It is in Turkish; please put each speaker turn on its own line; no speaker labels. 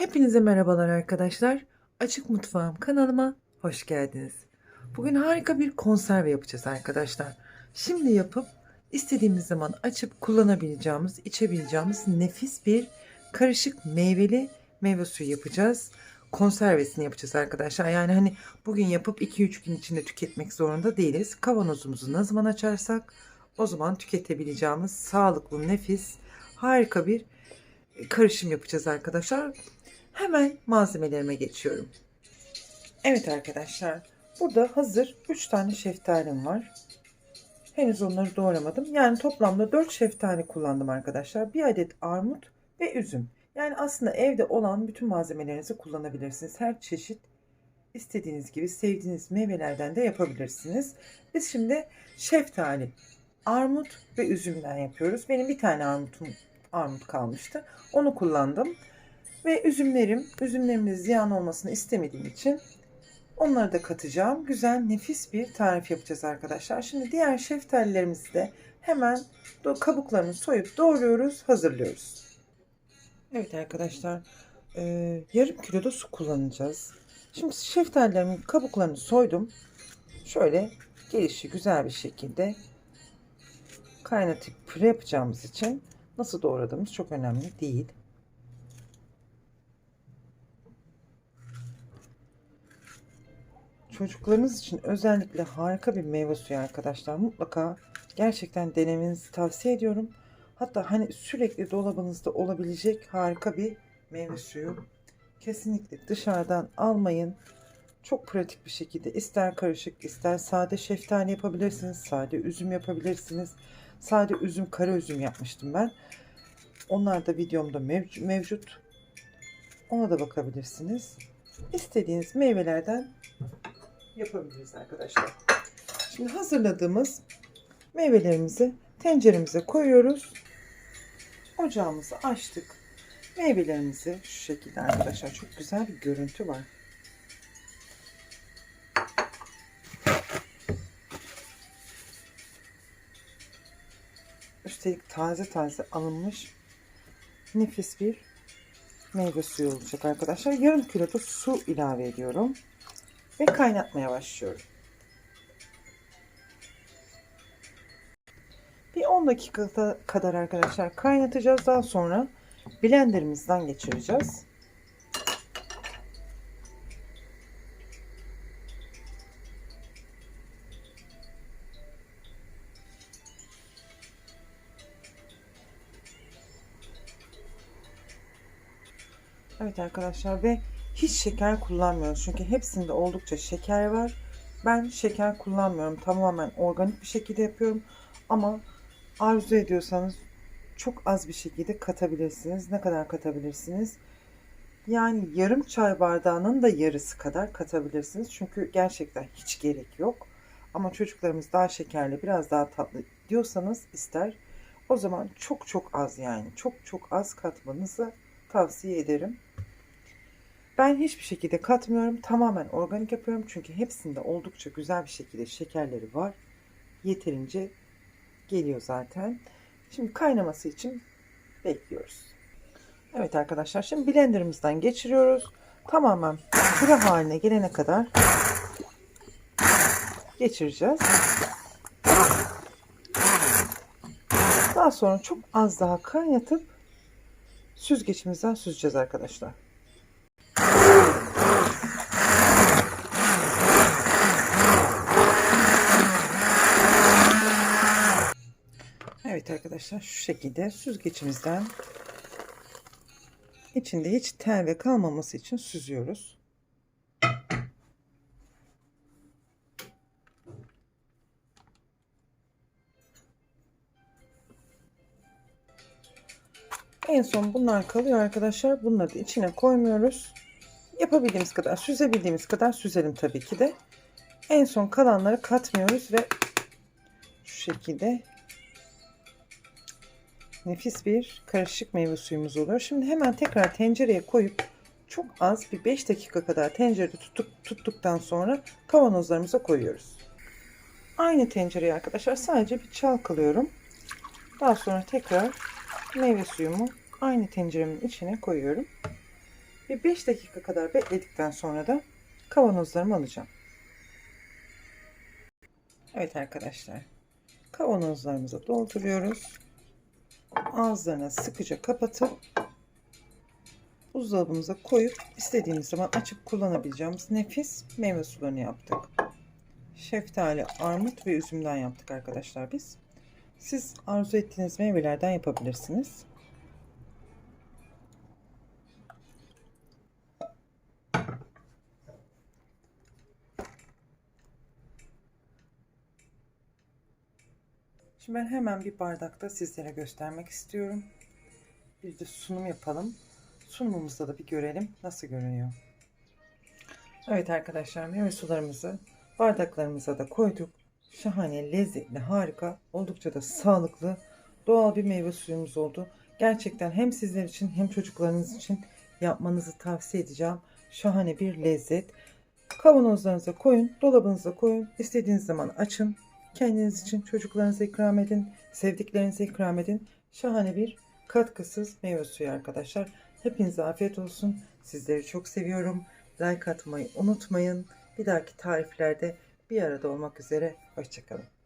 Hepinize merhabalar arkadaşlar. Açık Mutfağım kanalıma hoş geldiniz. Bugün harika bir konserve yapacağız arkadaşlar. Şimdi yapıp istediğimiz zaman açıp kullanabileceğimiz, içebileceğimiz nefis bir karışık meyveli meyve suyu yapacağız. Konservesini yapacağız arkadaşlar. Yani hani bugün yapıp 2-3 gün içinde tüketmek zorunda değiliz. Kavanozumuzu ne zaman açarsak o zaman tüketebileceğimiz sağlıklı, nefis, harika bir karışım yapacağız arkadaşlar. Hemen malzemelerime geçiyorum. Evet arkadaşlar. Burada hazır 3 tane şeftalim var. Henüz onları doğramadım. Yani toplamda 4 şeftali kullandım arkadaşlar. Bir adet armut ve üzüm. Yani aslında evde olan bütün malzemelerinizi kullanabilirsiniz. Her çeşit istediğiniz gibi sevdiğiniz meyvelerden de yapabilirsiniz. Biz şimdi şeftali, armut ve üzümden yapıyoruz. Benim bir tane armutum armut kalmıştı. Onu kullandım. Ve üzümlerim, üzümlerimin ziyan olmasını istemediğim için onları da katacağım. Güzel, nefis bir tarif yapacağız arkadaşlar. Şimdi diğer şeftalilerimizi de hemen kabuklarını soyup doğruyoruz, hazırlıyoruz. Evet arkadaşlar, e, yarım kilo da su kullanacağız. Şimdi şeftalilerimin kabuklarını soydum. Şöyle gelişi güzel bir şekilde kaynatıp püre yapacağımız için nasıl doğradığımız çok önemli değil. Çocuklarınız için özellikle harika bir meyve suyu arkadaşlar. Mutlaka gerçekten denemenizi tavsiye ediyorum. Hatta hani sürekli dolabınızda olabilecek harika bir meyve suyu. Kesinlikle dışarıdan almayın. Çok pratik bir şekilde ister karışık ister sade şeftali yapabilirsiniz. Sade üzüm yapabilirsiniz. Sade üzüm kara üzüm yapmıştım ben. Onlar da videomda mev- mevcut. Ona da bakabilirsiniz. İstediğiniz meyvelerden yapabiliriz arkadaşlar. Şimdi hazırladığımız meyvelerimizi tenceremize koyuyoruz. Ocağımızı açtık. Meyvelerimizi şu şekilde arkadaşlar çok güzel bir görüntü var. Üstelik taze taze alınmış nefis bir meyve suyu olacak arkadaşlar. Yarım kilo da su ilave ediyorum ve kaynatmaya başlıyorum. Bir 10 dakika kadar arkadaşlar kaynatacağız. Daha sonra blenderimizden geçireceğiz. Evet arkadaşlar ve hiç şeker kullanmıyoruz. Çünkü hepsinde oldukça şeker var. Ben şeker kullanmıyorum. Tamamen organik bir şekilde yapıyorum. Ama arzu ediyorsanız çok az bir şekilde katabilirsiniz. Ne kadar katabilirsiniz? Yani yarım çay bardağının da yarısı kadar katabilirsiniz. Çünkü gerçekten hiç gerek yok. Ama çocuklarımız daha şekerli, biraz daha tatlı diyorsanız ister. O zaman çok çok az yani çok çok az katmanızı tavsiye ederim. Ben hiçbir şekilde katmıyorum. Tamamen organik yapıyorum. Çünkü hepsinde oldukça güzel bir şekilde şekerleri var. Yeterince geliyor zaten. Şimdi kaynaması için bekliyoruz. Evet arkadaşlar şimdi blenderimizden geçiriyoruz. Tamamen püre haline gelene kadar geçireceğiz. Daha sonra çok az daha kaynatıp süzgeçimizden süzeceğiz arkadaşlar. Arkadaşlar şu şekilde süzgeçimizden içinde hiç tel ve kalmaması için süzüyoruz. En son bunlar kalıyor arkadaşlar. Bunları da içine koymuyoruz. Yapabildiğimiz kadar, süzebildiğimiz kadar süzelim tabii ki de. En son kalanları katmıyoruz ve şu şekilde nefis bir karışık meyve suyumuz oluyor. Şimdi hemen tekrar tencereye koyup çok az bir 5 dakika kadar tencerede tutup, tuttuktan sonra kavanozlarımıza koyuyoruz. Aynı tencereye arkadaşlar sadece bir çalkalıyorum. Daha sonra tekrar meyve suyumu aynı tenceremin içine koyuyorum. Bir 5 dakika kadar bekledikten sonra da kavanozlarımı alacağım. Evet arkadaşlar. Kavanozlarımızı dolduruyoruz. Ağızlarına sıkıca kapatıp buzdolabımıza koyup istediğimiz zaman açıp kullanabileceğimiz nefis meyve sularını yaptık. Şeftali, armut ve üzümden yaptık arkadaşlar biz. Siz arzu ettiğiniz meyvelerden yapabilirsiniz. Şimdi ben hemen bir bardakta sizlere göstermek istiyorum. Bir de sunum yapalım. Sunumumuzda da bir görelim nasıl görünüyor. Evet arkadaşlar meyve sularımızı bardaklarımıza da koyduk. Şahane, lezzetli, harika, oldukça da sağlıklı, doğal bir meyve suyumuz oldu. Gerçekten hem sizler için hem çocuklarınız için yapmanızı tavsiye edeceğim. Şahane bir lezzet. Kavanozlarınıza koyun, dolabınıza koyun. İstediğiniz zaman açın. Kendiniz için çocuklarınıza ikram edin, sevdiklerinize ikram edin. Şahane bir katkısız meyve suyu arkadaşlar. Hepinize afiyet olsun. Sizleri çok seviyorum. Like atmayı unutmayın. Bir dahaki tariflerde bir arada olmak üzere. Hoşçakalın.